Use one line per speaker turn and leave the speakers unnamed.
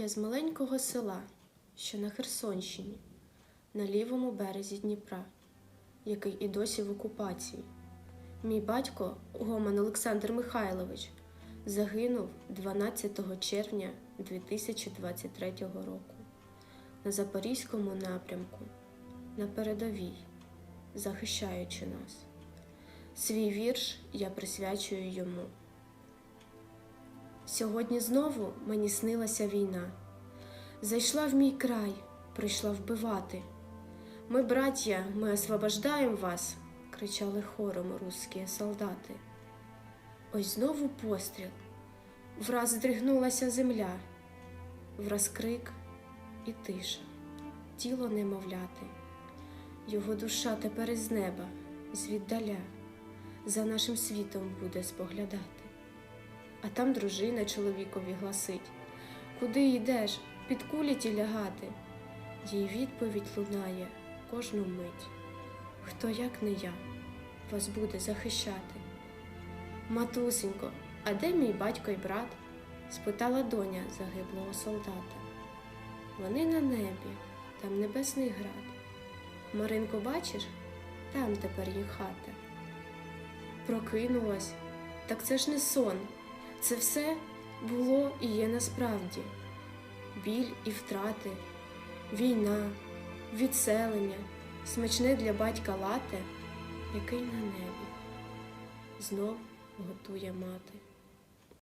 Я з маленького села, що на Херсонщині, на лівому березі Дніпра, який і досі в окупації. Мій батько, Гоман Олександр Михайлович, загинув 12 червня 2023 року на Запорізькому напрямку, на передовій, захищаючи нас. Свій вірш я присвячую йому. Сьогодні знову мені снилася війна. Зайшла в мій край, прийшла вбивати. Ми, браття, ми освобождаємо вас, кричали хором русські солдати. Ось знову постріл. Враз здригнулася земля, враз крик і тиша, тіло немовляти. Його душа тепер із неба, звіддаля, за нашим світом буде споглядати. А там дружина чоловікові гласить Куди йдеш? Під кулі ті лягати? Їй відповідь лунає кожну мить. Хто, як не я, вас буде захищати? Матусенько, а де мій батько й брат? спитала доня загиблого солдата. Вони на небі, там небесний град. Маринко, бачиш, там тепер їх хата. Прокинулась, так це ж не сон. Це все було і є насправді біль і втрати, війна, відселення, смачне для батька лате, який на небі знов готує мати.